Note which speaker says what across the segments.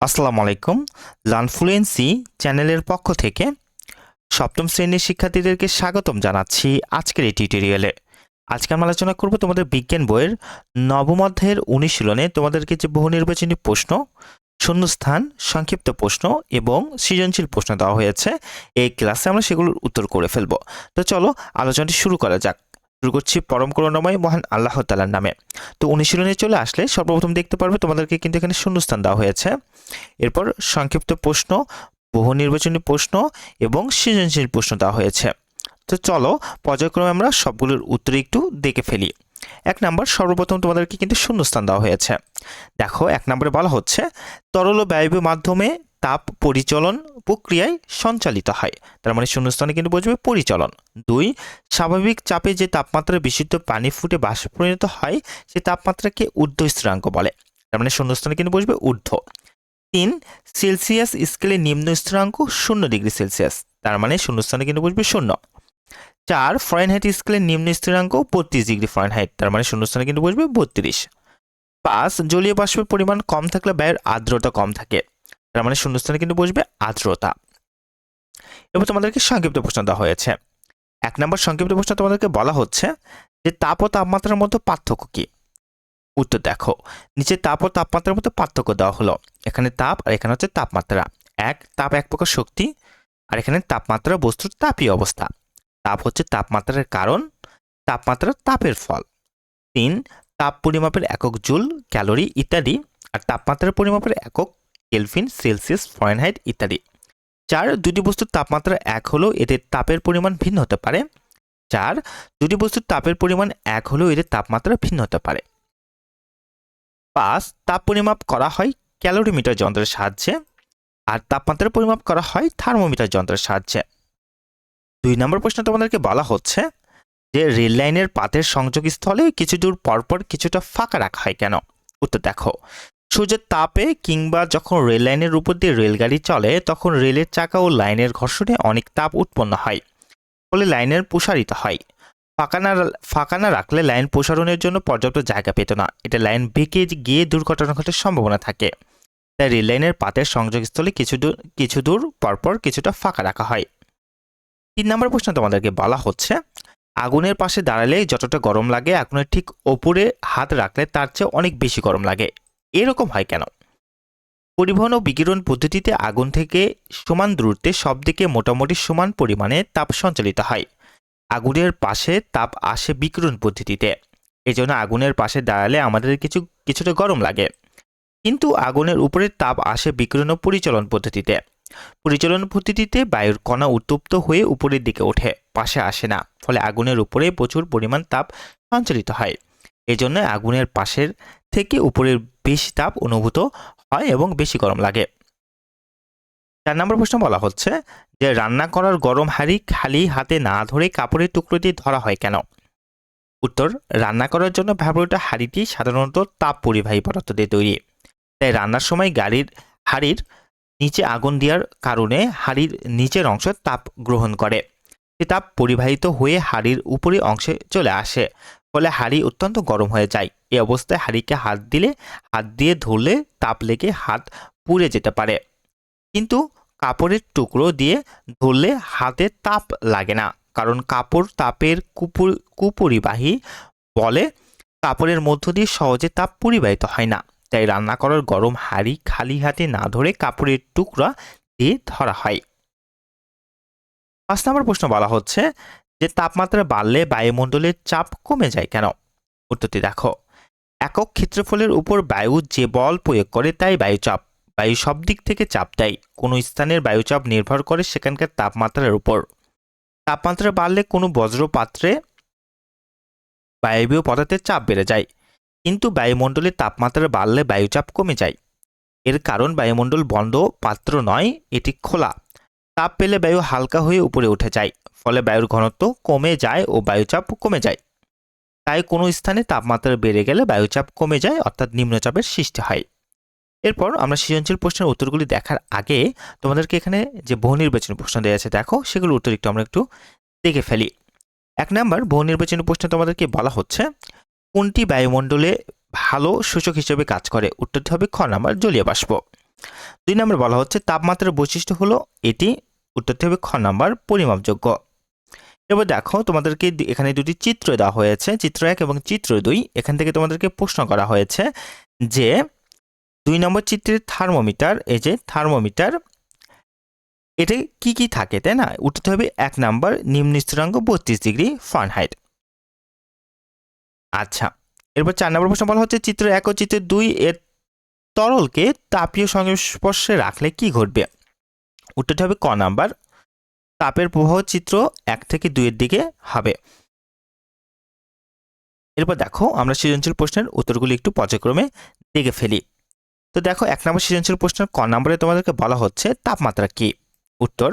Speaker 1: আসসালামু আলাইকুম। লার্নফ্লুয়েন্সি চ্যানেলের পক্ষ থেকে সপ্তম শ্রেণির শিক্ষার্থীদেরকে স্বাগতম জানাচ্ছি আজকের এই টিউটোরিয়ালে। আজকে আমরা আলোচনা করব তোমাদের বিজ্ঞান বইয়ের নবম অধ্যায়ের অনুশীলনে তোমাদেরকে যে বহু নির্বাচনী প্রশ্ন, শূন্যস্থান, সংক্ষিপ্ত প্রশ্ন এবং সৃজনশীল প্রশ্ন দেওয়া হয়েছে, এই ক্লাসে আমরা সেগুলোর উত্তর করে ফেলব। তো চলো আলোচনাটি শুরু করা যাক। শুরু করছি পরম করুণাময় মহান আল্লাহ তালার নামে। তো অনুশীলনে চলে আসলে সর্বপ্রথম দেখতে পারবে, তোমাদেরকে কিন্তু এখানে শূন্যস্থান দেওয়া হয়েছে। এরপর সংক্ষিপ্ত প্রশ্ন, বহু নির্বাচনী প্রশ্ন এবং সৃজনশীল প্রশ্ন দেওয়া হয়েছে। তো চলো, পর্যায়ক্রমে আমরা সবগুলোর উত্তর একটু দেখে ফেলি। এক নাম্বার, সর্বপ্রথম তোমাদেরকে কিন্তু শূন্যস্থান দেওয়া হয়েছে। দেখো, এক নম্বরে বলা হচ্ছে, তরল ও বায়বীয় মাধ্যমে তাপ পরিচলন প্রক্রিয়ায় সঞ্চালিত হয়। তার মানে শূন্যস্থানে কিন্তু বুঝবে পরিচলন। দুই, স্বাভাবিক চাপে যে তাপমাত্রা বিশুদ্ধ পানি ফুটে বাষ্পে পরিণত হয় সেই তাপমাত্রাকে ঊর্ধ্ব স্থিরাঙ্ক বলে। তার মানে শূন্যস্থানে কিন্তু বুঝবে ঊর্ধ্ব। তিন, সেলসিয়াস স্কেলে নিম্ন স্থিরাঙ্ক শূন্য ডিগ্রি সেলসিয়াস। তার মানে শূন্যস্থানে কিন্তু বুঝবে শূন্য। চার, ফরেনহাইট স্কেলের নিম্ন স্থিরাঙ্ক বত্রিশ ডিগ্রি ফরেনহাইট। তার মানে শূন্যস্থানে কিন্তু বুঝবে বত্রিশ। পাঁচ, জলীয় বাষ্পের পরিমাণ কম থাকলে বায়ুর আর্দ্রতা কম থাকে। তার মানে শূন্যস্থানে কিন্তু বসবে আর্দ্রতা। এবার তোমাদেরকে সংক্ষিপ্ত প্রশ্ন দেওয়া হয়েছে। এক নম্বর সংক্ষিপ্ত প্রশ্ন তোমাদেরকে বলা হচ্ছে যে, তাপ ও তাপমাত্রার মধ্যে পার্থক্য কি? উত্তর দেখো, নিচে তাপ ও তাপমাত্রার মধ্যে পার্থক্য দেওয়া হলো। এখানে তাপ আর এখানে হচ্ছে তাপমাত্রা। এক, তাপ এক প্রকার শক্তি আর এখানে তাপমাত্রা বস্তুর তাপীয় অবস্থা। তাপ হচ্ছে তাপমাত্রার কারণ, তাপমাত্রা তাপের ফল। তিন, তাপ পরিমাপের একক জুল, ক্যালোরি ইত্যাদি আর তাপমাত্রার পরিমাপের একক কেলভিন, সেলসিয়াস, ফরেনহাইট ইত্যাদি। চার, দুটি বস্তুর তাপমাত্রা এক হলেও এদের তাপের পরিমাণ ভিন্ন হতে পারে। চার, দুটি বস্তুর তাপের পরিমাণ এক হলেও এদের তাপমাত্রা ভিন্ন হতে পারে। পাঁচ, তাপ পরিমাপ করা হয় ক্যালোরিমিটার যন্ত্রের সাহায্যে আর তাপমাত্রার পরিমাপ করা হয় থার্মোমিটার যন্ত্রের সাহায্যে। দুই নম্বর প্রশ্ন তোমাদেরকে বলা হচ্ছে যে রেল লাইনের পাতের সংযোগস্থলে কিছু দূর পরপর কিছুটা ফাঁকা রাখা হয় কেন? উত্তর দেখো। সূর্যের তাপে কিংবা যখন রেল লাইনের উপর দিয়ে রেলগাড়ি চলে, তখন রেলের চাকা ও লাইনের ঘর্ষণে অনেক তাপ উৎপন্ন হয়, ফলে লাইনের প্রসারিত হয়। ফাঁকা না ফাঁকা না রাখলে লাইন প্রসারণের জন্য পর্যাপ্ত জায়গা পেত না। এটা লাইন বেঁকে গিয়ে দুর্ঘটনা ঘটার সম্ভাবনা থাকে। তাই রেল লাইনের পাতের সংযোগস্থলে কিছু দূর কিছু দূর, পরপর কিছুটা ফাঁকা রাখা হয়। তিন নম্বর প্রশ্ন তোমাদেরকে বলা হচ্ছে, আগুনের পাশে দাঁড়ালে যতটা গরম লাগে, আগুনের ঠিক ওপরে হাত রাখলে তার চেয়ে অনেক বেশি গরম লাগে। এরকম হয় কেন? পরিবহন ও বিকিরণ পদ্ধতিতে আগুন থেকে সমান দূরত্বে সব দিকে মোটামুটি সমান পরিমাণে তাপ সঞ্চালিত হয়। আগুনের পাশে তাপ আসে বিকিরণ পদ্ধতিতে। এজন্য আগুনের পাশে দাঁড়ালে আমাদের কিছু, কিছুটা গরম লাগে। কিন্তু আগুনের উপরে তাপ আসে বিকিরণ ও পরিচলন পদ্ধতিতে। পরিচালন পদ্ধতিতে বায়ুর কণা উত্তপ্ত হয়ে উপরের দিকে ওঠে, পাশে আসে না। ফলে আগুনের উপরে প্রচুর পরিমাণ তাপ সঞ্চালিত হয়। এজন্য আগুনের পাশের থেকে উপরের বেশি তাপ অনুভূত হয় এবং বেশি গরম লাগে। চার নম্বর প্রশ্ন বলা হচ্ছে যে, রান্না করার গরম হাঁড়ি খালি হাতে না ধরে কাপড়ের টুকরো দিয়ে ধরা হয় কেন? উত্তর, রান্না করার জন্য ব্যবহৃত হাঁড়িটি সাধারণত তাপ পরিবাহী পদার্থ দিয়ে তৈরি। তাই রান্নার সময় গাড়ির হাঁড়ির নিচে আগুন দেওয়ার কারণে হাড়ির নিচের অংশ তাপ গ্রহণ করে। সে তাপ পরিবাহিত হয়ে হাড়ির উপরি অংশে চলে আসে। ফলে হাড়ি অত্যন্ত গরম হয়ে যায়। এই অবস্থায় হাড়িকে হাত দিলে, হাত দিয়ে ধরলে তাপ লেগে হাত পুড়ে যেতে পারে। কিন্তু কাপড়ের টুকরো দিয়ে ধরলে হাতে তাপ লাগে না, কারণ কাপড় তাপের কুপুর, কুপরিবাহী বলে কাপড়ের মধ্য দিয়ে সহজে তাপ পরিবাহিত হয় না। তাই রান্না করার গরম হাঁড়ি খালি হাতে না ধরে কাপড়ের টুকরা দিয়ে ধরা হয়। পাঁচ নম্বর প্রশ্ন বলা হচ্ছে যে তাপমাত্রা বাড়লে বায়ুমণ্ডলের চাপ কমে যায় কেন? উত্তরটি দেখো। একক ক্ষেত্রফলের উপর বায়ু যে বল প্রয়োগ করে তাই বায়ুচাপ। বায়ু সব দিক থেকে চাপ দেয়। কোনো স্থানের বায়ুচাপ নির্ভর করে সেখানকার তাপমাত্রার উপর। তাপমাত্রা বাড়লে কোনো বজ্রপাত্রে বায়বীয় পদার্থের চাপ বেড়ে যায়। কিন্তু বায়ুমণ্ডলের তাপমাত্রা বাড়লে বায়ুচাপ কমে যায়। এর কারণ বায়ুমণ্ডল বন্ধ, পাত্র নয়, এটি খোলা। তাপ পেলে বায়ু হালকা হয়ে উপরে উঠে যায়। ফলে বায়ুর ঘনত্ব কমে যায় ও বায়ুচাপ কমে যায়। তাই কোনো স্থানে তাপমাত্রা বেড়ে গেলে বায়ুচাপ কমে যায়, অর্থাৎ নিম্নচাপের সৃষ্টি হয়। এরপর আমরা সৃজনশীল প্রশ্নের উত্তরগুলি দেখার আগে তোমাদেরকে এখানে যে বহু নির্বাচনী প্রশ্ন দেওয়া আছে দেখো, সেগুলোর উত্তর একটু আমরা একটু দেখে ফেলি। এক নাম্বার বহু নির্বাচনী প্রশ্নে তোমাদেরকে বলা হচ্ছে, কোনটি বায়ুমণ্ডলে ভালো সূচক হিসেবে কাজ করে? উত্তরটি হবে খ নাম্বার, জলীয় বাষ্প। দুই নম্বর বলা হচ্ছে, তাপমাত্রার বৈশিষ্ট্য হলো এটি, উত্তরটি হবে খ নাম্বার, পরিমাপযোগ্য। এবার দেখো তোমাদেরকে এখানে দুটি চিত্র দেওয়া হয়েছে। চিত্র এক এবং চিত্র দুই। এখান থেকে তোমাদেরকে প্রশ্ন করা হয়েছে যে দুই নম্বর চিত্রের থার্মোমিটার, এই যে থার্মোমিটার এটা কি কি থাকে, তাই না? উঠতে হবে এক নাম্বার নিম্ন স্থিরাঙ্ক বত্রিশ ডিগ্রি ফারেনহাইট। আচ্ছা এরপর চার নম্বর প্রশ্ন বলা হচ্ছে চিত্র এক ও চিত্র দুই এর তরলকে তাপীয় সংস্পর্শে রাখলে কি ঘটবে? উত্তরটি হবে ক নাম্বার তাপের প্রবাহ চিত্র এক থেকে দুইয়ের দিকে হবে। এরপর দেখো, আমরা সৃজনশীল প্রশ্নের উত্তরগুলি একটু পর্যায়ক্রমে দেখে ফেলি। তো দেখো, এক নম্বর সৃজনশীল প্রশ্নের ক নম্বরে তোমাদেরকে বলা হচ্ছে, তাপমাত্রা কি? উত্তর,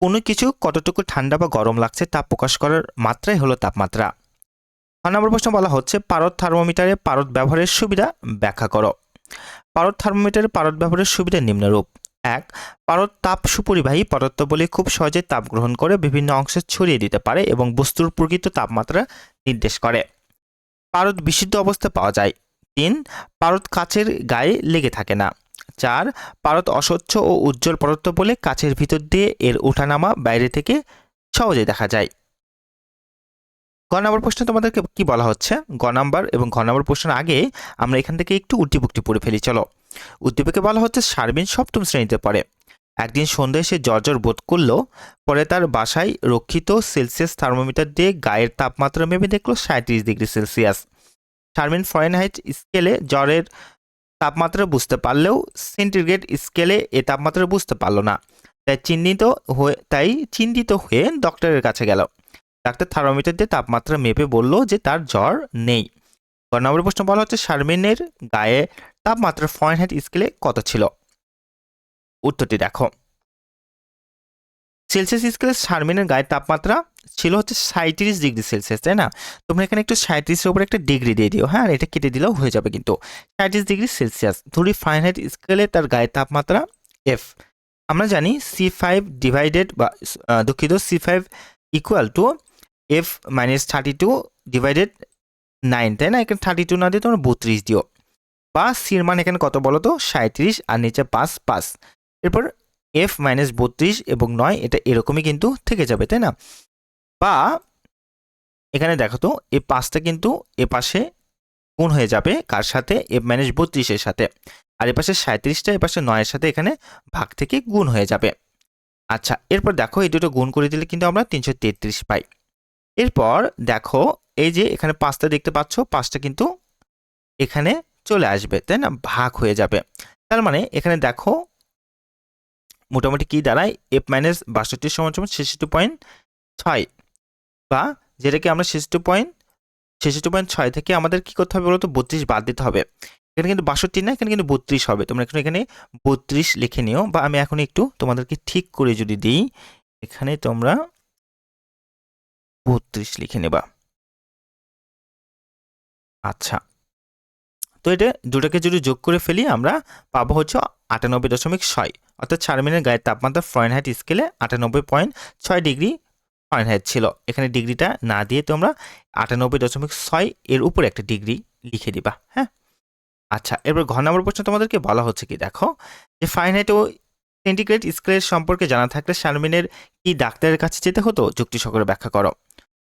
Speaker 1: কোনো কিছু কতটুকু ঠান্ডা বা গরম লাগছে তা প্রকাশ করার মাত্রাই হলো তাপমাত্রা। ছ নম্বর প্রশ্ন বলা হচ্ছে, পারদ থার্মোমিটারে পারদ ব্যবহারের সুবিধা ব্যাখ্যা করো। পারদ থার্মোমিটারে পারদ ব্যবহারের সুবিধা নিম্নরূপ। এক, পারদ তাপ সুপরিবাহী পদার্থ বলে খুব সহজে তাপ গ্রহণ করে বিভিন্ন অংশে ছড়িয়ে দিতে পারে এবং বস্তুর প্রকৃত তাপমাত্রা নির্দেশ করে। পারদ বিশুদ্ধ অবস্থায় পাওয়া যায়। তিন, পারদ কাচের গায়ে লেগে থাকে না। চার, পারদ অস্বচ্ছ ও উজ্জ্বল পদার্থ বলে কাচের ভিতর দিয়ে এর ওঠানামা বাইরে থেকে সহজে দেখা যায়। গ নম্বর প্রশ্ন তোমাদেরকে কি বলা হচ্ছে? গ নাম্বার এবং ঘ নম্বর প্রশ্নের আগে আমরা এখান থেকে একটু উদ্দীপকটি পড়ে ফেলি, চলো। উদ্দীপকে বলা হচ্ছে সার্বিন সপ্তম শ্রেণীতে পড়ে। একদিন সন্ধ্যায় সে জ্বর বোধ করল, পরে তার বাসায় রক্ষিত সেলসিয়াস থার্মোমিটার দিয়ে গায়ের তাপমাত্রা মেপে দেখল সাঁত্রিশ ডিগ্রি সেলসিয়াস। শারমিন ফরেনহাইট স্কেলে জ্বরের তাপমাত্রা বুঝতে পারলেও সেন্টিগ্রেড স্কেলে এ তাপমাত্রা বুঝতে পারল না। তাই চিহ্নিত হয়ে, তাই চিন্তিত হয়ে ডক্টরের কাছে গেল। ডাক্তার থার্মোমিটার দিয়ে তাপমাত্রা মেপে বলল যে তার জ্বর নেই। গ নম্বর প্রশ্ন বলা হচ্ছে শারমিনের গায়ে তাপমাত্রা ফরেনহাইট স্কেলে কত ছিল? উত্তরটি দেখো। সেলসিয়াস স্কেলে শারমিনের গায়ের তাপমাত্রা ছিল হচ্ছে সাঁত্রিশ ডিগ্রি সেলসিয়াস তাই না? তোমরা এখানে একটু সাঁত্রিশের উপর একটা ডিগ্রি দিয়ে দিও হ্যাঁ? এটা কেটে দিলেও হয়ে যাবে কিন্তু। সাঁত্রিশ ডিগ্রি সেলসিয়াস ধরি ফারেনহাইট স্কেলে তার গায়ের তাপমাত্রা এফ আমরা জানি সি ফাইভ ডিভাইডেড বা দুঃখিত C five equal to F minus thirty two divided nine তাই না? এখানে থার্টি টু না দিয়ে তোমরা বত্রিশ দিও। বা সির মান এখানে কত বলো তো? সাঁত্রিশ আর নিচে পাঁচ পাঁচ। এরপর এফ মাইনাস বত্রিশ এবং নয়, এটা এরকমই কিন্তু থেকে যাবে, তাই না? বা এখানে দেখো তো এই পাঁচটা কিন্তু এ পাশে গুণ হয়ে যাবে কার সাথে? এফ মাইনাস বত্রিশের সাথে। আর এ পাশে সাঁত্রিশটা এ পাশে নয়ের সাথে এখানে ভাগ থেকে গুণ হয়ে যাবে। আচ্ছা এরপর দেখো, এই দুটো গুণ করে দিলে কিন্তু আমরা তিনশো তেত্রিশ পাই। এরপর দেখো, এই যে এখানে পাঁচটা দেখতে পাচ্ছ, পাঁচটা কিন্তু এখানে চলে আসবে, তাই না? ভাগ হয়ে যাবে। তার মানে এখানে দেখো, মোটামুটি কি দাঁড়ায়? এফ মাইনাস বাষট্টি সমান সমান ছেষট্টি পয়েন্ট ছয়। বা যেটাকে আমরা ছেষট্টি পয়েন্ট ছেষট্টি পয়েন্ট ছয় থেকে আমাদের কি করতে হবে বলতো? বত্রিশ বাদ দিতে হবে। এখানে কিন্তু বাষট্টি না, এখানে কিন্তু বত্রিশ হবে। তোমরা এখন এখানে বত্রিশ লিখে নিও। বা আমি এখন একটু তোমাদেরকে ঠিক করে যদি দিই, এখানে তোমরা বত্রিশ লিখে নেবা। আচ্ছা। তো এটা দুটাকে যদি যোগ করে ফেলি, আমরা পাবো হচ্ছে আটানব্বই দশমিক ছয়, অর্থাৎ চারমিনের গায়ের তাপমাত্রা ফরেনহাইট স্কেলে আটানব্বই পয়েন্ট ছয় ডিগ্রি ফরেনহাইট ছিল। এখানে ডিগ্রিটা না দিয়ে তোমরা আটানব্বই দশমিক ছয় এর উপরে একটা ডিগ্রি লিখে দিবা হ্যাঁ? আচ্ছা এরপর ঘন নম্বর প্রশ্ন তোমাদেরকে বলা হচ্ছে কি? দেখো, যে ফারেনহাইট ও সেন্টিগ্রেড স্কেলের সম্পর্কে জানা থাকলে শারমিনের কি ডাক্তারের কাছে যেতে হতো? যুক্তি সকলে ব্যাখ্যা করো।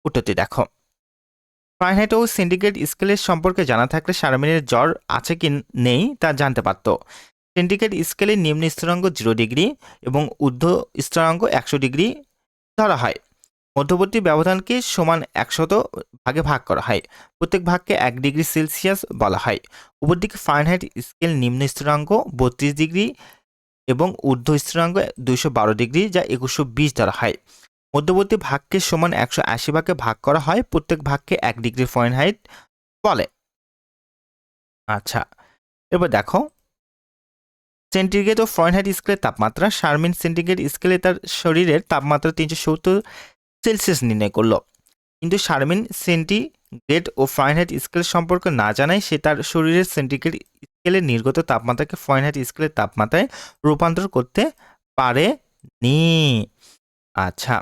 Speaker 1: উত্তরটি দেখো ফারেনহাইট ও সিন্ডিকেট স্কেলের সম্পর্কে জানা থাকলে শারমিনের জ্বর আছে কি নেই তা জানতে পারত। সিন্ডিকেট স্কেলের নিম্ন স্থিরাঙ্ক জিরো ডিগ্রি এবং ঊর্ধ্ব স্থিরাঙ্ক একশো ডিগ্রি ধরা হয়। মধ্যবর্তী ব্যবধানকে সমান একশত ভাগে ভাগ করা হয়। প্রত্যেক ভাগকে এক ডিগ্রি সেলসিয়াস বলা হয়। উপরদিকে ফারেনহাইট স্কেল নিম্ন স্থিরাঙ্ক বত্রিশ ডিগ্রি এবং ঊর্ধ্ব স্থিরাঙ্ক দুইশো বারো ডিগ্রি যা একুশশো বিশ ধরা হয়। মধ্যবর্তী ভাগকে সমান একশো আশি ভাগে ভাগ করা হয়। প্রত্যেক ভাগকে এক ডিগ্রি ফারেনহাইট বলে। আচ্ছা এবার দেখো। সেন্টিগ্রেড ও ফারেনহাইট স্কেলের তাপমাত্রা, শারমিন সেন্টিগ্রেড স্কেলে তার শরীরের তাপমাত্রা তিনশো সত্তর সেলসিয়াস নির্ণয় করল। কিন্তু শারমিন সেন্টিগ্রেড ও ফারেনহাইট স্কেল সম্পর্কে না জানায়, সে তার শরীরের সেন্টিগ্রেড স্কেলে নির্গত তাপমাত্রাকে ফারেনহাইট স্কেলের তাপমাত্রায় রূপান্তর করতে পারে নি আচ্ছা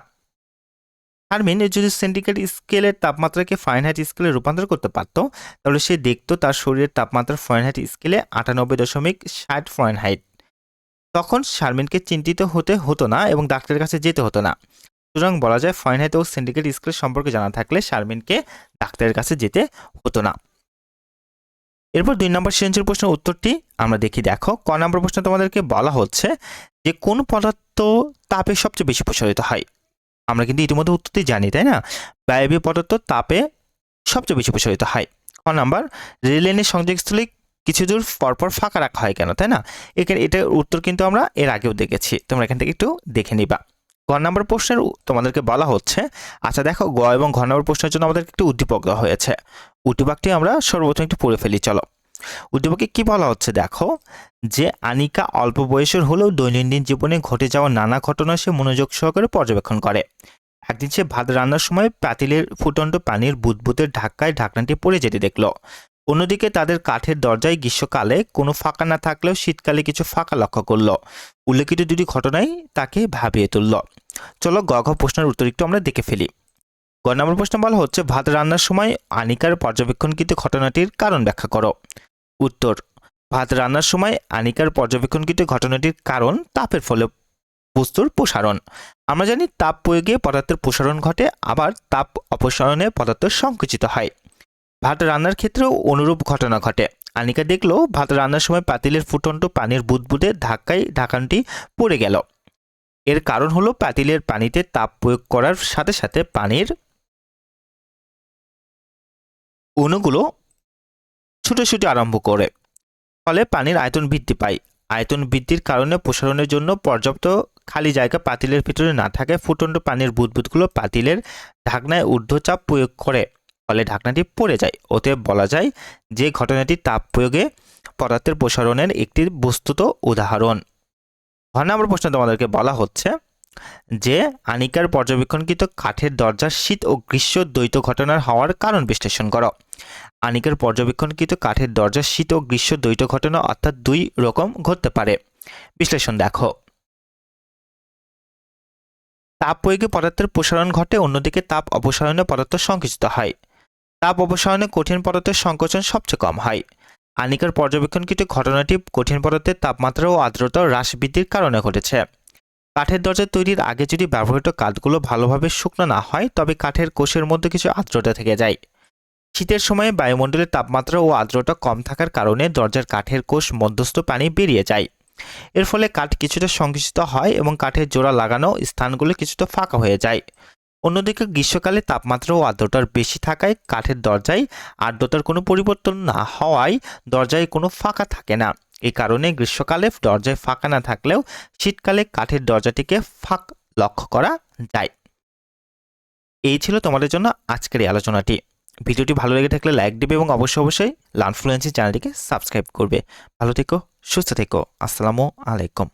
Speaker 1: শারমিন যদি সেন্টিগ্রেড স্কেলের তাপমাত্রাকে ফারেনহাইট স্কেলে রূপান্তর করতে পারত, তাহলে সে দেখতো তার শরীরের তাপমাত্রা ফারেনহাইট স্কেলে আটানব্বই দশমিক ষাট ফারেনহাইট তখন শারমিনকে চিন্তিত হতে হতো না এবং ডাক্তারের কাছে যেতে হতো না। সুতরাং বলা যায় ফাইনহাইট ও সিন্ডিকেট স্কেল সম্পর্কে জানা থাকলে শারমিনকে ডাক্তারের কাছে যেতে হতো না। এরপর দুই নম্বর সৃজনশীল প্রশ্নের উত্তরটি আমরা দেখি, দেখো। ক নম্বর প্রশ্ন তোমাদেরকে বলা হচ্ছে যে কোন পদার্থ তাপে সবচেয়ে বেশি প্রসারিত হয়? আমরা কিন্তু ইতিমধ্যে উত্তরটি জানি, তাই না? বায়বীয় পদার্থ তাপে সবচেয়ে বেশি প্রসারিত হয়। ক নাম্বার, রেল লাইনের সংযোগস্থলে কিছু দূর পরপর ফাঁকা রাখা হয় কেন, তাই না? এখানে এটার উত্তর কিন্তু আমরা এর আগেও দেখেছি। তোমরা এখান থেকে একটু দেখে নিবা। গ নম্বর প্রশ্নের তোমাদেরকে বলা হচ্ছে আচ্ছা দেখো, গ এবং ঘ নম্বর প্রশ্নের জন্য আমাদের একটু উদ্দীপক দেওয়া হয়েছে। উদ্দীপকটি আমরা সর্বপ্রথম একটু পড়ে ফেলি, চলো। উদ্দীপকে কি বলা হচ্ছে? দেখো, যে আনিকা অল্প বয়সের হলেও দৈনন্দিন জীবনে ঘটে যাওয়া নানা ঘটনা সে মনোযোগ সহকারে পর্যবেক্ষণ করে। একদিন সে ভাত রান্নার সময় পাতিলের ফুটন্ত পানির বুদবুদের ধাক্কায় ঢাকনাটি পড়ে যেতে দেখল। অন্যদিকে তাদের কাঠের দরজায় গ্রীষ্মকালে কোনো ফাঁকা না থাকলেও শীতকালে কিছু ফাঁকা লক্ষ্য করল। উল্লেখিত দুটি ঘটনাই তাকে ভাবিয়ে তুলল। চলো গ ঘ প্রশ্নের উত্তর একটু আমরা দেখে ফেলি। গ নম্বর প্রশ্ন বলা হচ্ছে, ভাত রান্নার সময় আনিকার পর্যবেক্ষণকৃত ঘটনাটির কারণ ব্যাখ্যা করো। উত্তর। ভাত রান্নার সময় আনিকার পর্যবেক্ষণকৃত ঘটনাটির কারণ তাপের ফলে বস্তুর প্রসারণ। আমরা জানি তাপ প্রয়োগে পদার্থের প্রসারণ ঘটে, আবার তাপ অপসারণে পদার্থ সংকুচিত হয়। ভাত রান্নার ক্ষেত্রেও অনুরূপ ঘটনা ঘটে। আনিকা দেখল, ভাত রান্নার সময় পাতিলের ফুটন্ত পানির বুদবুদে ধাক্কায় ঢাকানটি পড়ে গেল। এর কারণ হলো পাতিলের পানিতে তাপ প্রয়োগ করার সাথে সাথে পানির অণুগুলো ছুটে ছুটে আরম্ভ করে। ফলে পানির আয়তন বৃদ্ধি পায়। আয়তন বৃদ্ধির কারণে প্রসারণের জন্য পর্যাপ্ত খালি জায়গা পাতিলের ভিতরে না থাকে ফুটন্ত পানির বুদবুদগুলো পাতিলের ঢাকনায় ঊর্ধ্বচাপ প্রয়োগ করে, ফলে ঢাকনাটি পড়ে যায়। অতএব বলা যায় যে ঘটনাটি তাপ প্রয়োগে পদার্থের প্রসারণের একটি বস্তুত উদাহরণ। ঘ নম্বর প্রশ্ন তোমাদেরকে বলা হচ্ছে যে আনিকার পর্যবেক্ষণকৃত কাঠের দরজার শীত ও গ্রীষ্ম দ্বৈত ঘটনার হওয়ার কারণ বিশ্লেষণ করো। আনিকার পর্যবেক্ষণকৃত কাঠের দরজার শীত ও গ্রীষ্ম দ্বৈত ঘটনা অর্থাৎ দুই রকম ঘটতে পারে। বিশ্লেষণ দেখো। তাপ প্রয়োগে পদার্থের প্রসারণ ঘটে, অন্যদিকে তাপ অপসারণে পদার্থ সংকুচিত হয়। তাপ অপসারণে কঠিন পদার্থের সংকোচন সবচেয়ে কম হয়। আনিকার পর্যবেক্ষণকৃত ঘটনাটি কঠিন পদার্থের তাপমাত্রা ও আর্দ্রতা হ্রাস বৃদ্ধির কারণে ঘটেছে। কাঠের দরজা তৈরির আগে যদি ব্যবহৃত কাঠগুলো ভালোভাবে শুকনো না হয়, তবে কাঠের কোষের মধ্যে কিছু আর্দ্রতা থেকে যায়। শীতের সময়ে বায়ুমণ্ডলের তাপমাত্রা ও আর্দ্রতা কম থাকার কারণে দরজার কাঠের কোষ মধ্যস্থ পানি বেরিয়ে যায়। এর ফলে কাঠ কিছুটা সংকুচিত হয় এবং কাঠের জোড়া লাগানো স্থানগুলো কিছুটা ফাঁকা হয়ে যায়। অন্যদিকে গ্রীষ্মকালে তাপমাত্রা ও আর্দ্রতার বেশি থাকায় কাঠের দরজায় আর্দ্রতার কোনো পরিবর্তন না হওয়ায় দরজায় কোনো ফাঁকা থাকে না। এই কারণে গ্রীষ্মকালে দরজায় ফাঁকা না থাকলেও শীতকালে কাঠের দরজাটিকে ফাঁক লক্ষ্য করা যায়। এই ছিল তোমাদের জন্য আজকের এই আলোচনাটি। ভিডিওটি ভালো লেগে থাকলে লাইক দেবে এবং অবশ্যই অবশ্যই লানফ্লুয়েন্সি চ্যানেলটিকে সাবস্ক্রাইব করবে। ভালো থেকো, সুস্থ থেকো। আসসালামু আলাইকুম।